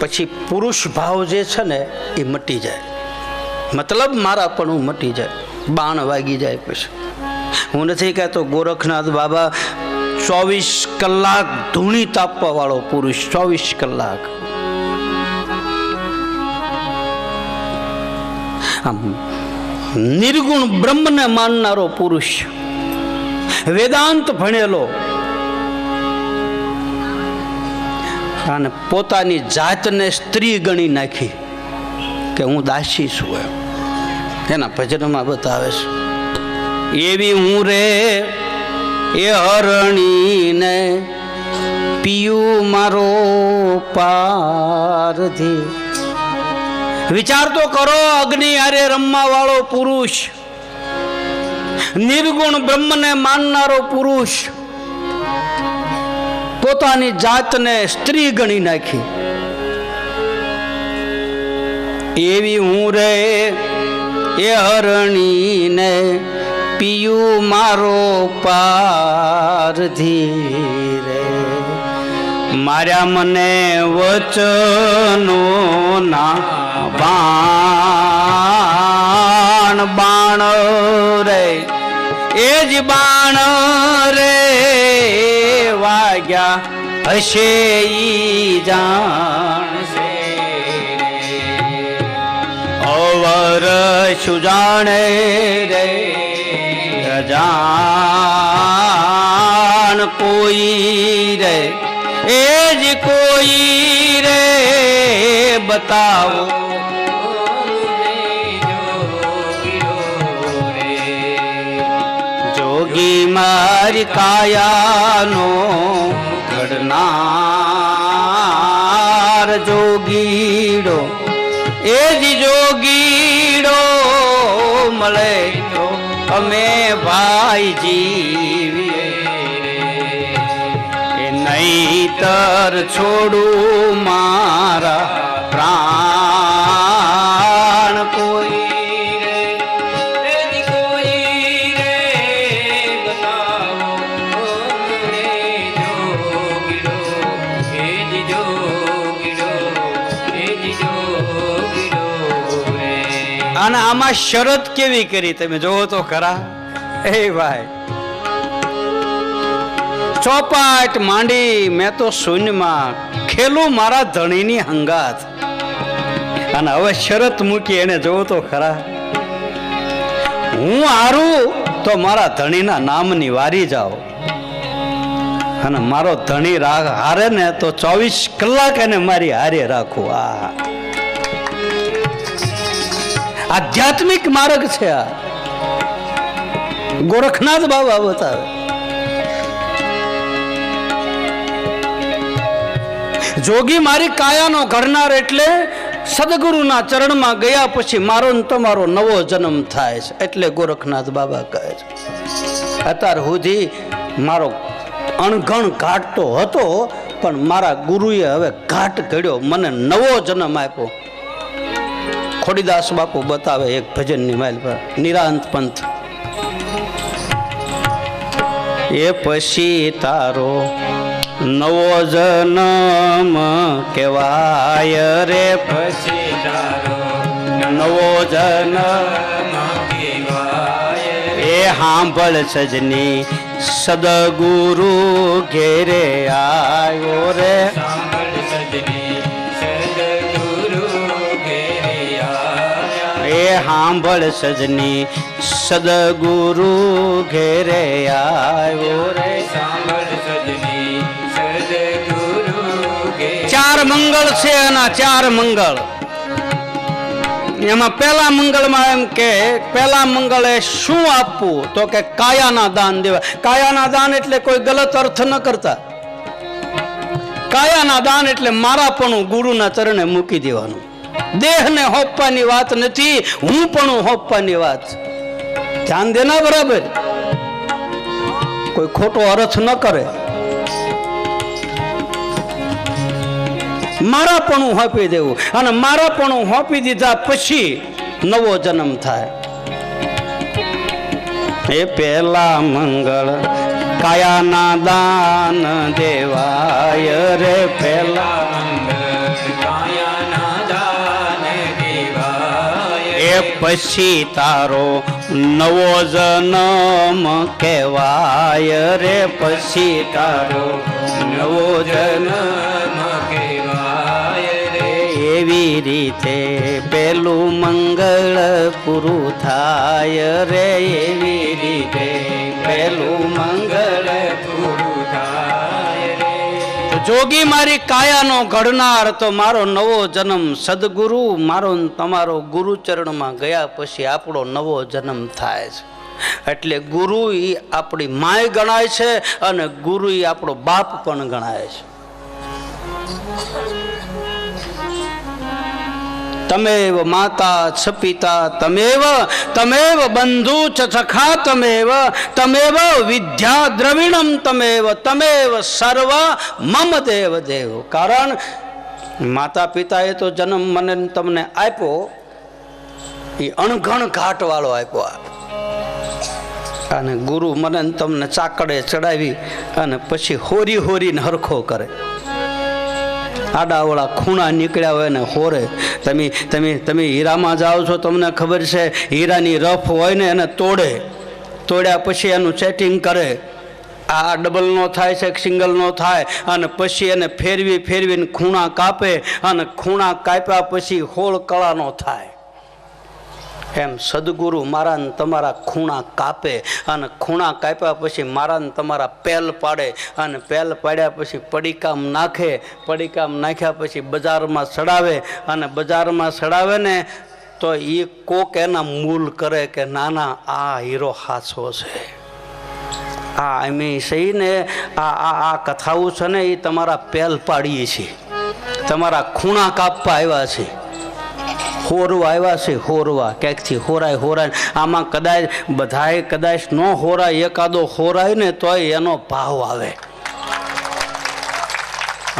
પછી પુરુષ ભાવ જે છે ને, એ મટી જાય. મતલબ મારા પણ હું મટી જાય. બાણ વાગી જાય પછી. હું નથી કહેતો ગોરખનાથ બાબા ચોવીસ કલાક ધૂણી તાપવા વાળો પુરુષ, ચોવીસ કલાક. આમ નિર્ગુણ બ્રહ્મને માનનારો પુરુષ, વેદાંત ભણેલો અને પોતાની જાતને સ્ત્રી ગણી નાખી કે હું દાસી છું એમ. એના ભજનમાં બતાવે છે, એવી હું રે, એ હરણીને પીયું મારો પારધી વિચાર તો કરો, અગ્નિ હારે રમવા વાળો પુરુષ, નિર્ગુણ બ્રહ્મને માનનારો પુરુષ પોતાની જાતને સ્ત્રી ગણી નાખી. એવી હું રે, એ હરણીને પિયું મારો પારધી રે. માર્યા મને વચનો ના બાણ બાણ રે. એ જ બાણ રે. વાગ્યા હશે ઈ જાણશે અવર સુજાણે રે અજાણ કોઈ રે. એ જ કોઈ રે બતાવો. મારી કાયાનો ઘડનાર જોગીડો. એ જ જોગીડો મળે તો અમે ભાઈ જીવીએ. નહીતર છોડું મારા પ્રાણ અને આમાં શરત કેવી કરી તમે? જોવો તો ખરા. એ ભાઈ. ચોપાટ માંડી મેં તો શૂન્યમાં ખેલું મારા ધણીની હંગાત. અને હવે શરત મૂકી એને જોવો તો ખરા. હું હારું તો મારા ધણીના નામની વારી જાઓ અને મારો ધણી રાગ હારે ને તો ચોવીસ કલાક એને મારી હારે રાખું. આ. આધ્યાત્મિક માર્ગ છે આ. ગોરખનાથ બાબા બતાવે. જોગી મારી કાયાનો ઘડનાર એટલે સદગુરુના ચરણમાં ગયા પછી મારો ને તમારો નવો જન્મ થાય છે. એટલે ગોરખનાથ બાબા કહે છે. અત્યાર સુધી મારો અણઘણ ઘાટ તો હતો, પણ મારા ગુરુએ હવે ઘાટ ઘડ્યો. મને નવો જન્મ આપ્યો. ખોડીદાસ બાપુ બતાવે એક ભજનની માઇલ પર નિરાંત પંથ. એ પછી તારો નવો જન્મ કહેવાય રે. પછી તારો નવો જન્મ એ હાંભળ સજની સદગુરુ ઘેરે આવ્યો રે. એ સાંભળ સજની સદગુરુ ઘેરે આવ્યો રે. ચાર મંગળ છે એના ચાર મંગળ. એમાં પહેલા મંગળમાં એમ કે પહેલા મંગળે શું આપવું? તો કે કાયાના દાન દેવા. કાયાના દાન એટલે કોઈ ગલત અર્થ ન કરતા. કાયાના દાન એટલે મારાપણું ગુરુના ચરણે મૂકી દેવાનું. દેહને હોપવાની વાત નથી, હું પણ હોપવાની વાત. ધ્યાન દેના બરાબર? કોઈ ખોટો અર્થ ન કરે. મારાપણું હોપી દેવું અને મારાપણું હોપી દીધા પછી નવો જન્મ થાય. એ પેલા મંગળ, કાયાના દાન દેવાય રે પેલા પછી તારો નવો જન્મ કહેવાય રે. પછી તારો નવો જન્મ કહેવાય રે. એવી રીતે પેલું મંગળ પૂરું થાય રે. એવી રીતે પેલું મંગળ જોગી મારી કાયાનો ઘડનાર, તો મારો નવો જન્મ સદગુરુ, મારો તમારો ગુરુચરણમાં ગયા પછી આપણો નવો જન્મ થાય છે. એટલે ગુરુ એ આપણી માય ગણાય છે અને ગુરુ એ આપણો બાપ પણ ગણાય છે. તમેવ માતા છ પિતા તમેવ તમેવ બંધુ ચ સખા તમેવ તમેવ વિદ્યા દ્રવિણમ, તમેવ તમેવ સર્વ, મમ દેવ દેવ. કારણ માતા પિતાએ તો જન્મ મને તમને આપ્યો, એ અણઘણ ઘાટ વાળો આપ્યો અને ગુરુ મને તમને ચાકડે ચડાવી અને પછી હોરી હોરીને હરખો કરે. આડાવડા ખૂણા નીકળ્યા હોય ને હોરે. તમે તમે તમે હીરામાં જાઓ છો, તમને ખબર છે, હીરાની રફ હોય ને એને તોડે. તોડ્યા પછી એનું સેટિંગ કરે. આ ડબલ નો થાય છે સિંગલ નો થાય. અને પછી એને ફેરવી, ફેરવીને ખૂણા કાપે. અને ખૂણા કાપ્યા પછી હોળ કળાનો થાય. એમ સદગુરુ મારા તમારા ખૂણા કાપે અને ખૂણા કાપ્યા પછી મારા તમારા પેલ પાડે અને પેલ પાડ્યા પછી પડીકામ નાખે, પડીકામ નાખ્યા પછી બજારમાં સડાવે અને બજારમાં સડાવે ને તો એ કોક એના મૂલ કરે કે નાના આ હીરો હાસો છે. આ અમે સહી ને આ આ આ કથાઓ છે ને એ તમારા પેલ પાડીએ છીએ. તમારા ખૂણા કાપવા આવ્યા છે. હોરવા આવ્યા છે, હોરવા. ક્યાંકથી હોરાય હોરાય. આમાં કદાચ બધાએ કદાચ ન હોરાય, એકાદો હોરાય ને તોય એનો ભાવ આવે.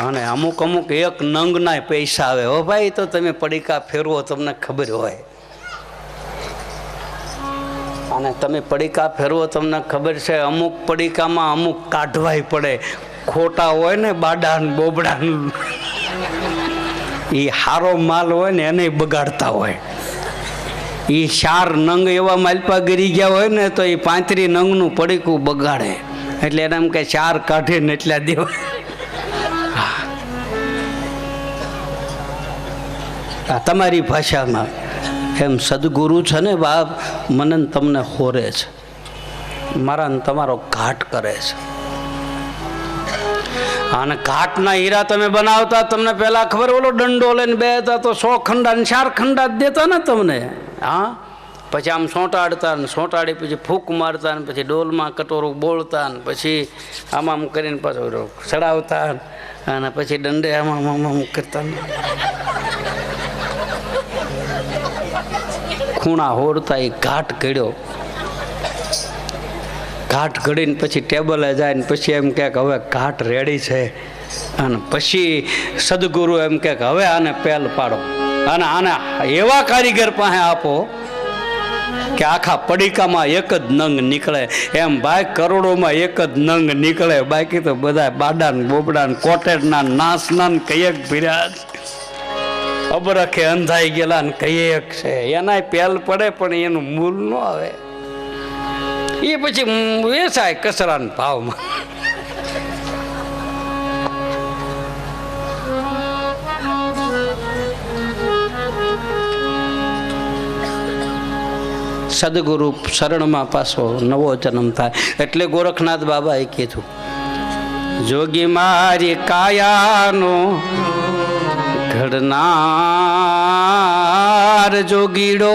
અને અમુક અમુક એક નંગના પૈસા આવે. હો ભાઈ, તો તમે પડીકા ફેરવો, તમને ખબર હોય. અને તમે પડીકા ફેરવો, તમને ખબર છે, અમુક પડીકામાં અમુક કાઢવાય પડે. ખોટા હોય ને બાડા બોબડા એ હારો માલ હોય ને એને બગાડતા હોય. એ ચાર નંગ એવા માલપા ગરી ગયા હોય ને તો એ પાંત્રી નંગનું પડીકું બગાડે. એટલે એને એમ કે ચાર કાઢે ને એટલા દેવા તમારી ભાષામાં એમ સદગુરુ છે ને બાપ મને તમને હોરે છે. મારા તમારો ઘાટ કરે છે. અને ઘાટના હીરા તમે બનાવતા, તમને પહેલાં ખબર ઓલો દંડો લઈને બે હતા તો સો ખંડા ને ચાર ખંડા જ દેતા ને તમને. હા? પછી આમ સોંટાડતા ને સોંટાડી, પછી ફૂંક મારતા ને પછી ડોલમાં કટોરું બોળતા ને પછી આમ આમ કરીને પાછું ચડાવતા અને પછી દંડે આમ આમ આમ આમ કરતા ખૂણા હોરતા એ ઘાટ ઘડ્યો. ઘાટ ઘડીને પછી ટેબલે જાય ને પછી એમ કહે કે હવે ઘાટ રેડી છે. અને પછી સદગુરુ એમ કહે કે હવે આને પેલ પાડો. અને આને એવા કારીગર પાસે આપો કે આખા પડીકામાં એક જ નંગ નીકળે. એમ ભાઈ કરોડોમાં એક જ નંગ નીકળે. બાકી તો બધા બાડા ને બોબડા ને કોટેડના નાસના ને કયક ભીર્યા અબરખે અંધાઈ ગયેલા ને કયક છે. એનાય પેલ પડે પણ એનું મૂલ ન આવે. એ પછી વેચાય કચરાના ભાવમાં. સદગુરુ શરણમાં પાછો નવો જન્મ થાય. એટલે ગોરખનાથ બાબાએ કીધું, જોગી મારી કાયાનો ઘડનાર જોગીડો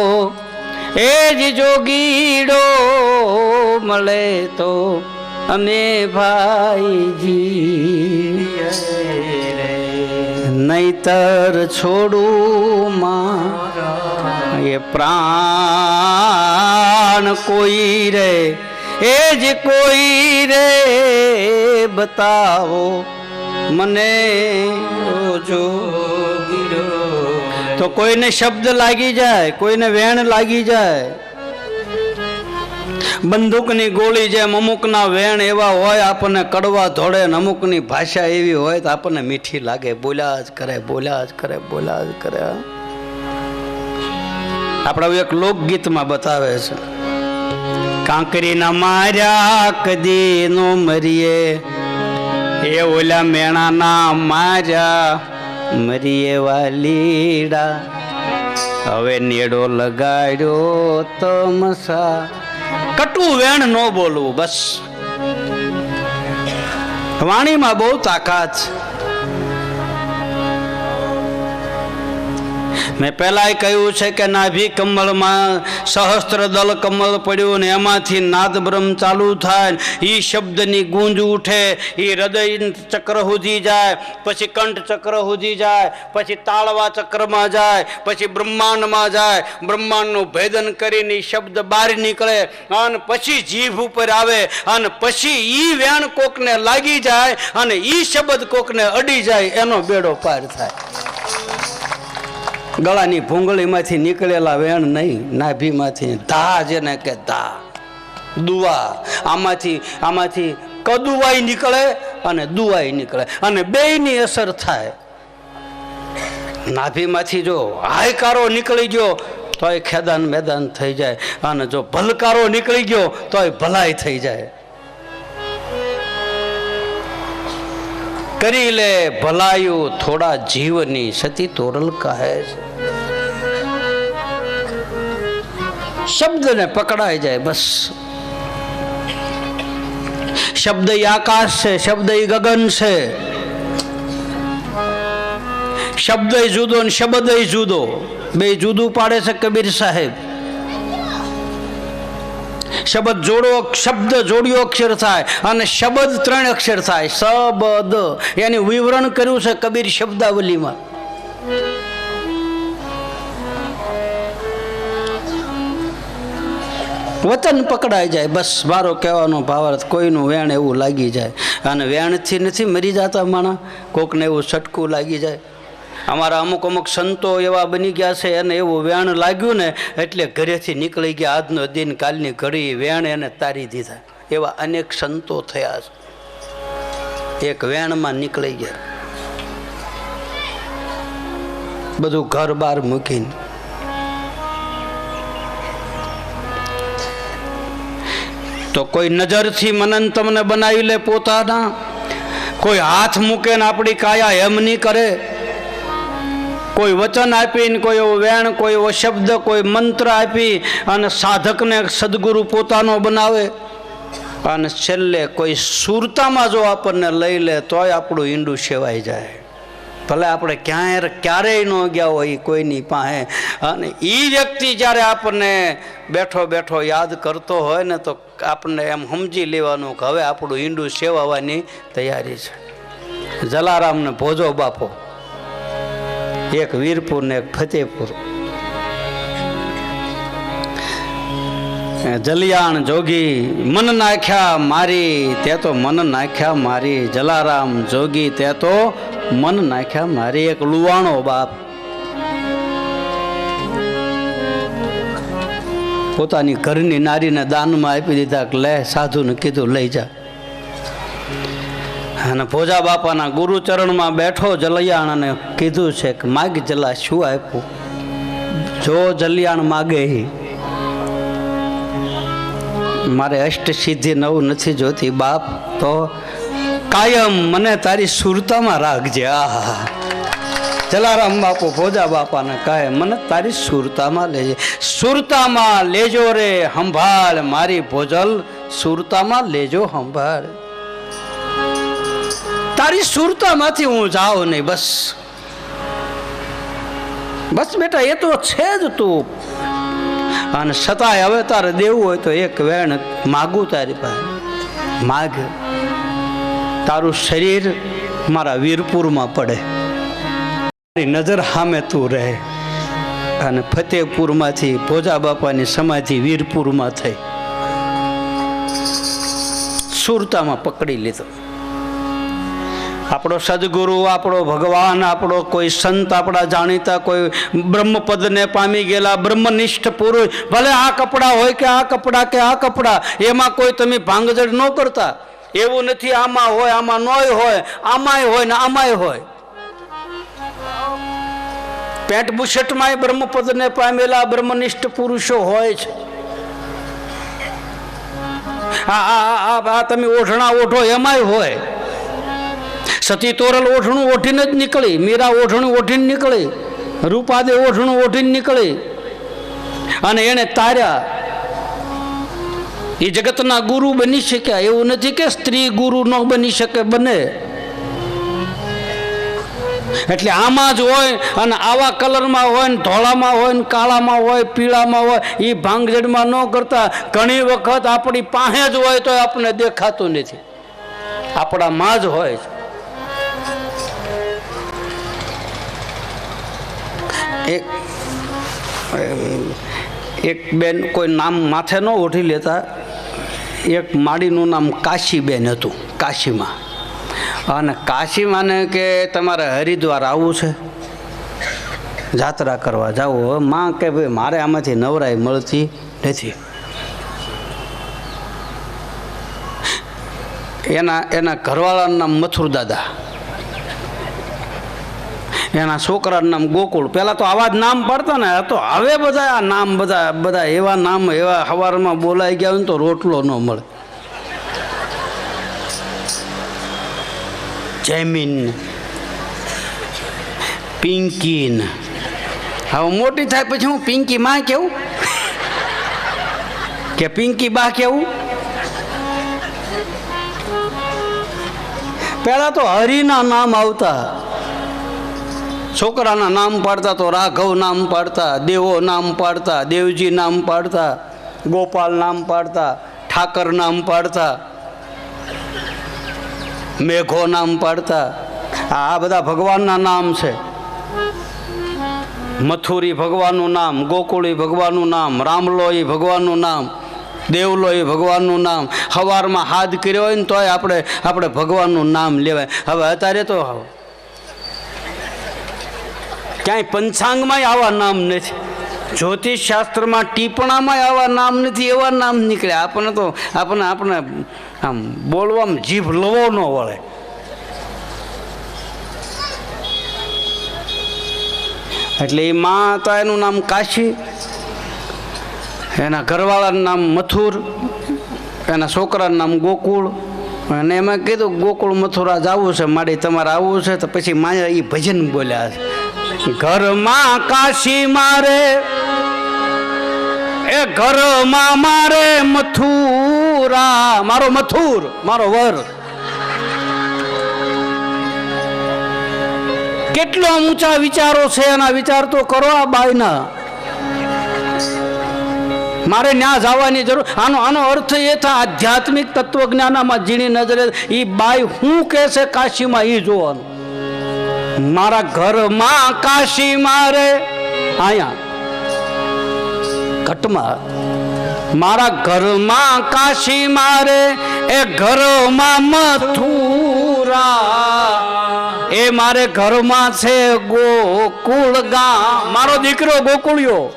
એ જ જોગીડો મળે તો અમે ભાઈજી. નહીતર છોડું એ પ્રાણ કોઈ રે, એ જ કોઈ રે, બતાવો મને જો તો કોઈને શબ્દ લાગી જાય, કોઈને વેણ લાગી જાય. બંદૂકની ગોળી જેમ અમુકના વેણ એવા હોય, આપણને કડવા ધોળે ને અમુકની ભાષા એવી હોય તો આપણને મીઠી લાગે. બોલ્યા જ કરે, બોલ્યા જ કરે, બોલ્યા જ કરે. આપણે એક લોકગીતમાં બતાવે છે. કાંકરીના માર્યા કદી નો મરીએ, એ ઓલા મેણાના માર્યા મરીએ વાલીડા હવે નેડો લગાડ્યો તમસા મસા. કટુ વેણ ન બોલવું બસ. વાણીમાં બહુ તાકાત. છે મેં પહેલાંય કહ્યું છે કે નાભી કમળમાં સહસ્ત્ર દલ કમળ પડ્યું ને એમાંથી નાદ બ્રહ્મ ચાલુ થાય એ શબ્દની ગુંજ ઉઠે એ હૃદય ચક્ર સુધી જાય, પછી કંઠ ચક્ર સુધી જાય, પછી તાળવા ચક્રમાં જાય, પછી બ્રહ્માંડમાં જાય. બ્રહ્માંડનું ભેદન કરીને શબ્દ બહાર નીકળે અને પછી જીભ ઉપર આવે અને પછી એ વેણ કોકને લાગી જાય અને એ શબ્દ કોકને અડી જાય, એનો બેડો પાર થાય. ગળાની ભૂંગળીમાંથી નીકળેલા વેણ નહીં, નાભીમાંથી ધા જેને કે ધા દુવા, આમાંથી આમાંથી કદુવાઈ નીકળે અને દુવાઈ નીકળે અને બેયની અસર થાય. નાભીમાંથી જો હાયકારો નીકળી ગયો, તોય ખેદાન મેદાન થઈ જાય અને જો ભલકારો નીકળી ગયો, તોય ભલાઈ થઈ જાય. કરી લે ભલાયું થોડા જીવની સતી તોરલ કહે છે. શબ્દને પકડાઈ જાય બસ. શબ્દ આકાશ છે, શબ્દ ગગન છે. શબ્દ જુદો ને શબ્દ જુદો. બે જુદું પાડે છે કબીર સાહેબ. શબ્દ જોડો, શબ્દ જોડ્યો અક્ષર થાય અને શબ્દ ત્રણ અક્ષર થાય. શબ્દ. એની વિવરણ કર્યું છે કબીર શબ્દાવલીમાં. વતન પકડાઈ જાય. બસ મારો કહેવાનો ભાવાર્થ કોઈનું વેણ એવું લાગી જાય. અને વેણથી નથી મરી જતા માણા. કોકને એવું છટકું લાગી જાય. અમારા અમુક અમુક સંતો એવા બની ગયા છે એને એવું વેણ લાગ્યું ને એટલે ઘરેથી નીકળી ગયા. આજનો દિન કાલની ઘડી વેણ એને તારી દીધા. એવા અનેક સંતો થયા છે. એક વેણમાં નીકળી ગયા. બધું ઘર બાર મૂકીને. તો કોઈ નજરથી મનન તમને બનાવી લે પોતાના? કોઈ હાથ મૂકે ને આપણી કાયા એમ નહીં કરે? કોઈ વચન આપીને કોઈ એવો વેણ, કોઈ એવો શબ્દ, કોઈ મંત્ર આપી અને સાધકને સદગુરુ પોતાનો બનાવે. અને છેલ્લે કોઈ સુરતામાં જો આપણને લઈ લે તોય આપણું ઈંડું સેવાઈ જાય. ભલે આપણે ક્યાંય, ક્યારેય ન ગયા હોય કોઈની પાસે. અને એ વ્યક્તિ જ્યારે આપણને બેઠો બેઠો યાદ કરતો હોય ને તો આપણને એમ સમજી લેવાનું કે હવે આપણું ઈંડું સેવાવાની તૈયારી છે. જલારામને ભોજો બાપો. એક વીરપુર ને એક ફતેપુર. જલિયાણ જોગી, મન નાખ્યા મારી, તે તો મન નાખ્યા મારી, જલારામ જોગી, તે તો મન નાખ્યા મારી, એક લુવાણો બાપ. પોતાની ઘરની નારીને દાનમાં આપી દીધા કે લે, સાધુને કીધું, લઈ જા. અને ભોજા બાપાના ગુરુચરણમાં બેઠો જલિયાણ અને કીધું છે કે માગ જલા શું આપ્યું? જો જલિયાણ માગે મારે અષ્ટ સિદ્ધિ નવું નથી જોતી બાપ, તો કાયમ મને તારી સુરતામાં રાખજે. આહા જલારામ બાપુ, ભોજા બાપાને કહે, મને તારી સુરતામાં લેજે. સુરતામાં લેજો રે સંભાળ મારી ભોજલ સુરતામાં લેજો સંભાળ તારી સુરતામાંથી હું જાઉં નહીં, બસ. બસ બેટા, એ તો છે જ તું. અને છતાંય હવે તારે દેવું હોય તો એક વેણ માગું તારી પાસે. માગ. તારું શરીર મારા વીરપુરમાં પડે. તારી નજર સામે તું રહે. અને ફતેહપુરમાંથી ભોજા બાપાની સમાધિ વીરપુરમાં થઈ. સુરતામાં પકડી લીધો. આપણો સદગુરુ, આપણો ભગવાન, આપણો કોઈ સંત આપણા જાણીતા કોઈ બ્રહ્મપદને પામી ગયેલા બ્રહ્મનિષ્ઠ પુરુષ, ભલે આ કપડાં હોય કે આ કપડાં કે આ કપડાં, એમાં કોઈ તમે ભાંગજડ ન કરતા. એવું નથી, આમાં હોય, આમાં નોય હોય, આમાંય હોય ને આમાંય હોય. પેન્ટ બુશટમાં બ્રહ્મપદને પામેલા બ્રહ્મનિષ્ઠ પુરુષો હોય છે. આ તમે ઓઢણા ઓઢો, એમાંય હોય. સતી તોરલ ઓઠણું ઓઠીને જ નીકળી, મીરા ઓઢણું ઓઠીને નીકળી, રૂપાદે ઓઢણું ઓઢીને નીકળી. અને એને તાર્યા એ જગતના ગુરુ બની શક્યા. એવું નથી કે સ્ત્રી ગુરુ ન બની શકે, બને. એટલે આમાં જ હોય, અને આવા કલરમાં હોય, ને ધોળામાં હોય, ને કાળામાં હોય, પીળામાં હોય એ ભાંગજડમાં ન કરતા. ઘણી વખત આપણી પાસે જ હોય તો આપણને દેખાતું નથી. આપણામાં જ હોય છે. એક એક બેન કોઈ નામ માથે ન ઓઢી લેતા, એક માડીનું નામ કાશીબેન હતું, કાશીમાં. અને કાશીમાંને કે તમારે હરિદ્વાર આવવું છે? જાત્રા કરવા જાવું હવે માં કે ભાઈ, મારે આમાંથી નવરાઈ મળતી નથી. એના એના ઘરવાળાનું નામ મથુર દાદા. એના છોકરાનું નામ ગોકુળ. પહેલાં તો આવા જ નામ પડતા ને તો હવે બધા આ નામ બધા બધા એવા નામ, એવા સવારમાં બોલાઈ ગયા હોય ને તો રોટલો ન મળે. જૈમિન પિંકીન હવે મોટી થાય પછી હું પિંકી માં કેવું? કે પિંકી બા કેવું? પહેલાં તો હરિના નામ આવતા. છોકરાના નામ પાડતા તો રાઘવ નામ પાડતા, દેવો નામ પાડતા, દેવજી નામ પાડતા, ગોપાલ નામ પાડતા, ઠાકર નામ પાડતા, મેઘો નામ પાડતા. આ બધા ભગવાનના નામ છે. મથુરી ભગવાનનું નામ, ગોકુળી ભગવાનનું નામ, રામલોઈ ભગવાનનું નામ, દેવલોઈ ભગવાનનું નામ. હવારમાં હાથ કર્યો હોય ને તોય આપણે આપણે ભગવાનનું નામ લેવાય. હવે અત્યારે તો ક્યાંય પંચાંગમાંય આવા નામ નથી. જ્યોતિષ શાસ્ત્રમાં ટીપણામાં આવા નામ નથી, એવા નામ નીકળ્યા. આપણને તો, આપણને આપણે આમ બોલવામાં જીભ લવો ન વળે. એટલે એ મા તો એનું નામ કાશી, એના ઘરવાળાનું નામ મથુર, એના છોકરાનું નામ ગોકુળ. અને એમાં કીધું, ગોકુળ મથુરા જવું છે, માડી તમારે આવવું છે, તો પછી માયા એ ભજન બોલ્યા છે. ઘરમાં કાશી મારે, એ ઘરમાં મારે મથુરા મારો મથુર, મારો વર. કેટલો ઊંચા વિચારો છે એના વિચાર તો કરો આ બાયના મારે ન્યા જવાની જરૂર, આનો આનો અર્થ એ થાય આધ્યાત્મિક તત્વજ્ઞાનમાં ઝીણી નજરે એ બાઈ શું કહે છે કાશીમાં એ જોવાનું. મારા ઘરમાં કાશી મારે. અહીંયા. ઘટમાં. મારા ઘરમાં કાશી મારે. એ ઘરમાં મથુરા. એ મારે ઘરમાં છે ગોકુળ ગામ. મારો દીકરો ગોકુળિયો.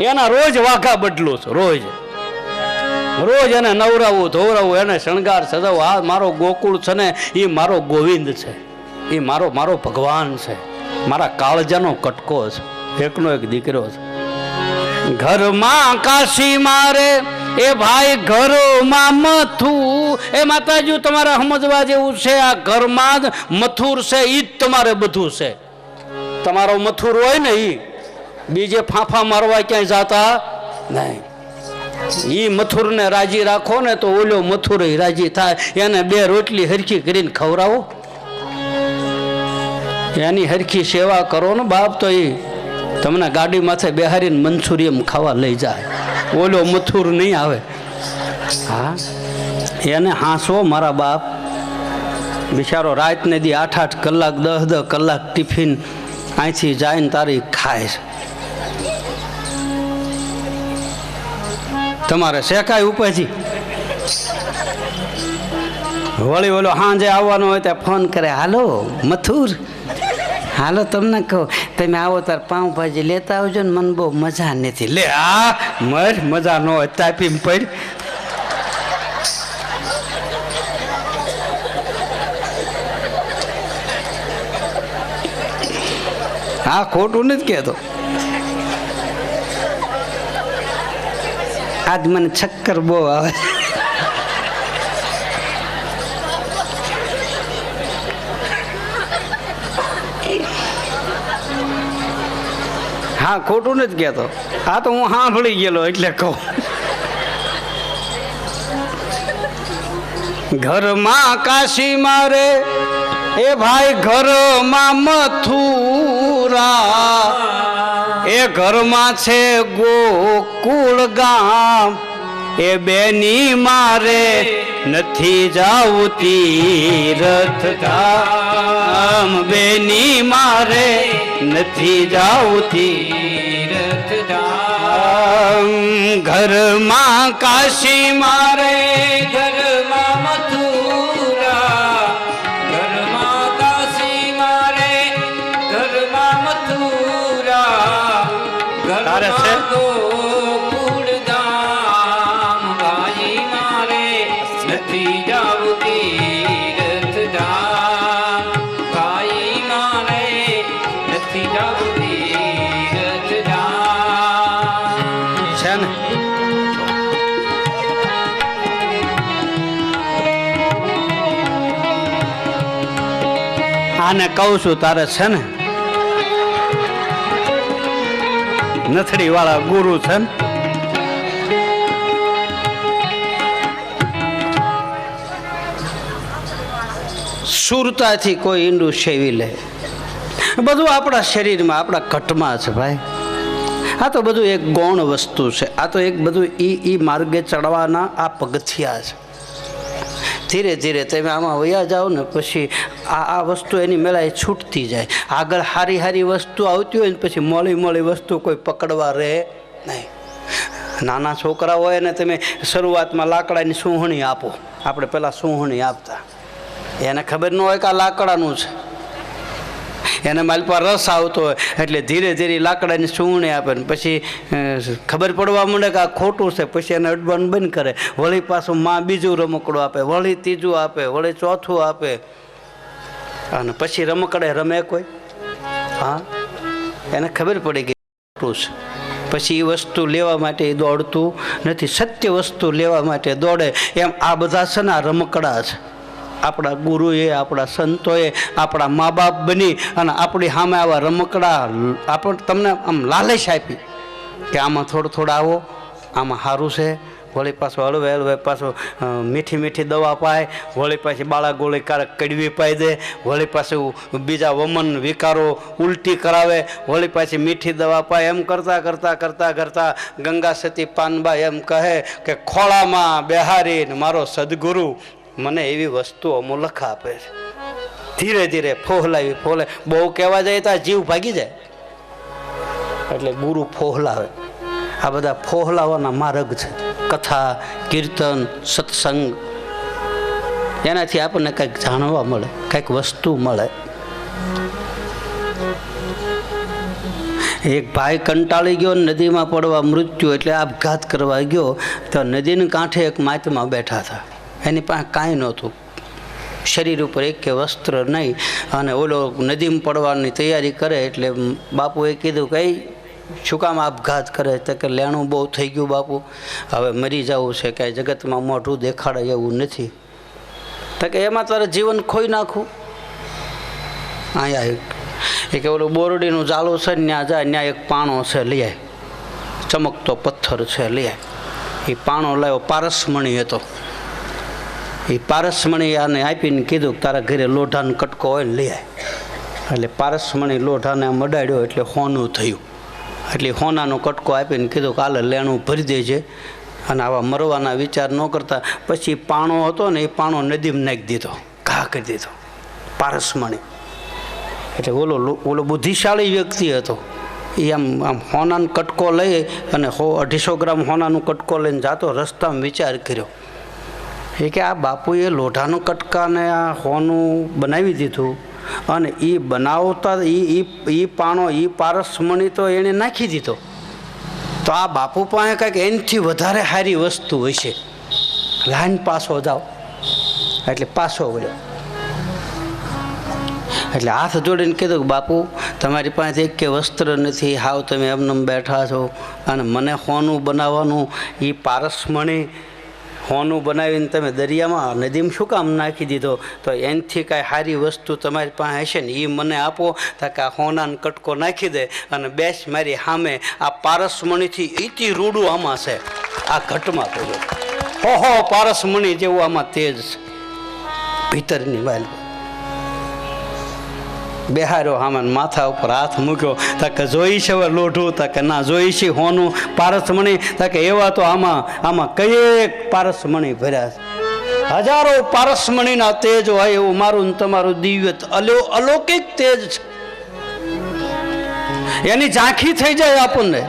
એના રોજ વાઘા બદલું છું, રોજ. રોજ એને નવરાવું ધોવરાવું, એને શણગાર સજાવું. આ મારો ગોકુળ છે ને એ મારો ગોવિંદ છે. એ મારો મારો ભગવાન છે. મારા કાળજાનો કટકો છે. એકનો એક દીકરો છે. ઘરમાં કાશી મારે, એ ભાઈ ઘરમાં મથું. એ માતાજી, તમારે સમજવા જેવું છે, આ ઘરમાં જ મથુર છે એ જ તમારે બધું છે. તમારો મથુર હોય ને એ બીજે ફાંફા મારવા ક્યાંય જાતા નહીં. ઈ મથુરને રાજી રાખો ને તો ઓલો મથુર રાજી થાય. એને બે રોટલી હરખી કરીને ખવડાવો. એની હરખી સેવા કરો ને બાપ, તો એ તમને ગાડી માથે બેહારીને મંચુરિયમ ખાવા લઈ જાય. ઓલો મથુર નહીં આવે. હા? એને હાંસવો મારા બાપ. બિચારો રાતને દી આઠ આઠ કલાક દસ દસ કલાક ટિફિન અહીંથી જાય ને તારી ખાય તમારે શેકાય ઉપરથી વળી ઓલો હાંજે આવવાનો હોય ત્યાં ફોન કરે, હાલો, મથુર. હાલો, તમને કહો, તમે આવો તાર પાઉંભાજી લેતા આવજો ને, મને બહુ મજા નથી. લે, આ મર, મજા ન હોય, તાપીને પડ. હા, ખોટું નથી કહેતો. આજ મને ચક્કર બહુ આવે. હા, ખોટું નથી કહેતો. આ તો હું સાંભળી ગયેલો એટલે કહું. ઘરમાં કાશી મારે, એ ભાઈ ઘરમાં મથુરા. એ ઘરમાં છે ગોકુળ ગામ, એ બેની મારે નથી જાવું તીરથ ધામ. બેની મારે નથી જાવું તીરથ ઘરમાં કાશી મારે ઘરમાં આને કહું છું, તારે છે ને નથડી વાળા ગુરુ છે ને? સુરતાથી કોઈ ઈંડું સેવી લે. બધું આપણા શરીરમાં, આપણા ઘટમાં છે ભાઈ. આ તો બધું એક ગૌણ વસ્તુ છે. આ તો એક બધું ઈ ઈ માર્ગે ચડવાના આ પગથિયા છે. ધીરે ધીરે તમે આમાં વયા જાઓ ને, પછી આ આ વસ્તુ એની મેળા એ છૂટતી જાય. આગળ હારી હારી વસ્તુ આવતી હોય ને પછી મોળી મોળી વસ્તુ કોઈ પકડવા રહે નહીં. નાના છોકરા હોય ને તમે શરૂઆતમાં લાકડાની સૂંહણી આપો. આપણે પહેલાં સૂંહણી આપતા. એને ખબર ન હોય કે આ લાકડાનું છે. એને મારી પર રસ આવતો હોય એટલે ધીરે ધીરે લાકડાની સૂવણી આપે ને પછી ખબર પડવા માંડે કે આ ખોટું છે, પછી એને અડવાનું બંધ કરે. વળી પાછું માં બીજું રમકડું આપે, વળી ત્રીજું આપે, વળી ચોથું આપે. અને પછી રમકડે રમે કોઈ? હા? એને ખબર પડી ગઈ ખોટું છે. પછી એ વસ્તુ લેવા માટે એ દોડતું નથી. સત્ય વસ્તુ લેવા માટે દોડે. એમ આ બધા છે ને આ રમકડા છે. આપણા ગુરુએ, આપણા સંતોએ, આપણા મા બાપ બની અને આપણી સામે આવા રમકડા આપણ તમને આમ લાલચ આપી કે આમાં થોડો થોડો આવો, આમાં સારું છે. વળી પાછું હળવે હળવે પાછું મીઠી મીઠી દવા પાય વળી પાછી બાળા ગોળી કારક કડવી પાઈ દે વળી પાછું બીજા વમન વિકારો ઉલટી કરાવે વળી પાછી મીઠી દવા પાય. એમ કરતાં કરતાં કરતાં કરતાં ગંગા સતી પાનબા એમ કહે કે, ખોળામાં બેહારીને મારો સદગુરુ મને એવી વસ્તુ અમૂલક આપે છે. ધીરે ધીરે ફોહલાવી ફોહલે, બહુ કહેવા જાય તો જીવ ભાગી જાય. એટલે ગુરુ ફોહલાવે. આ બધા ફોહલાવાના માર્ગ છે. કથા, કીર્તન, સત્સંગ. એનાથી આપણને કંઈક જાણવા મળે, કંઈક વસ્તુ મળે. એક ભાઈ કંટાળી ગયો નદીમાં પડવા મૃત્યુ એટલે આપઘાત કરવા ગયો, તો નદીને કાંઠે એક માતમાં બેઠા હતા. એની પાસે કાંઈ નહોતું. શરીર ઉપર એક કે વસ્ત્ર નહીં, અને ઓલો નદીમાં પડવાની તૈયારી કરે એટલે બાપુએ કીધું કઈ શું કામ આપઘાત કરે તો કે લેણું બહુ થઈ ગયું બાપુ. હવે મરી જવું છે કાંઈ જગતમાં મોઢું દેખાડે એવું નથી. તો કે એમાં તારે જીવન ખોઈ નાખું અહીંયા એ કે ઓલું બોરડીનું ઝાલું છે ત્યાં જાય, ત્યાં એક પાણો છે લઈ ચમકતો પથ્થર છે લઈ એ પાણો લાવ્યો પારસમણી હતો. એ પારસમણી આને આપીને કીધું તારા ઘરે લોઢાનો કટકો હોય ને લઈ આય એટલે પારસમણી લોઢાને આમ અડાડ્યો એટલે હોનું થયું. એટલે હોનાનો કટકો આપીને કીધું કાલે લેણું ભરી દેજે. અને આવા મરવાના વિચાર ન કરતા. પછી પાણો હતો ને એ પાણો નદીમાં નાખી દીધો. ઘા કરી દીધો. પારસમણી. એટલે ઓલો ઓલો બુદ્ધિશાળી વ્યક્તિ હતો. એ આમ આમ હોનાનો કટકો લઈ અને હો અઢીસો ગ્રામ હોનાનો કટકો લઈને જાતો રસ્તામાં વિચાર કર્યો. એ કે આ બાપુએ લોઢાનું કટકાને આ હોનું બનાવી દીધું. અને એ બનાવતા એ એ પાણો એ પારસમણી તો એણે નાખી દીધો. તો આ બાપુ પાસે કંઈક એનથી વધારે સારી વસ્તુ હશે લાઈન પાછો જાઓ. એટલે પાછો વળ્યો. એટલે હાથ જોડીને કીધું કે બાપુ, તમારી પાસે એક કે વસ્ત્ર નથી, હાવ તમે એમને બેઠા છો. અને મને હોનું બનાવવાનું એ પારસમણી હોનું બનાવીને તમે દરિયામાં નદીમાં શું કામ નાખી દીધો? તો એનાથી કાંઈ સારી વસ્તુ તમારી પાસે હશે ને? એ મને આપો તો કે આ હોનાનો કટકો નાખી દે અને બેસ મારી સામે આ પારસમણીથી ઈથી રૂડું આમાં છે. આ ઘટમાં કહ્યું ઓહો, પારસમણી જેવું આમાં તેજ છે. ભીતરની વાલ. બેહાર્યો હામાન માથા ઉપર હાથ મૂક્યો. તકે જોઈ છે હવે લોઢું, તકે ના જોઈ છે હોનું. પારસમણી, તાકે એવા તો આમાં આમાં કયેક પારસમણી ભર્યા છે. હજારો પારસમણીના તેજ હોય એવું મારું તમારું દિવ્ય અલો અલૌકિક તેજ છે. એની ઝાંખી થઈ જાય આપણને.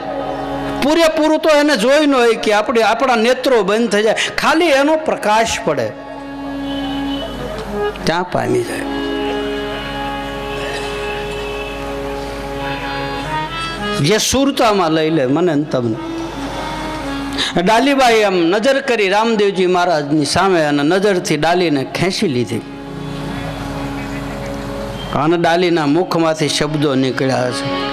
પૂરેપૂરું તો એને જોઈ ન હોય કે આપણે આપણા નેત્રો બંધ થઈ જાય. ખાલી એનો પ્રકાશ પડે. ત્યાં પામી જાય. જે સુરતામાં લઈ લે, મને તમને. ડાલીબાઈ આમ નજર કરી રામદેવજી મહારાજની સામે અને નજરથી ડાલીને ખેંચી લીધી. અને ડાલીના મુખમાંથી શબ્દો નીકળ્યા છે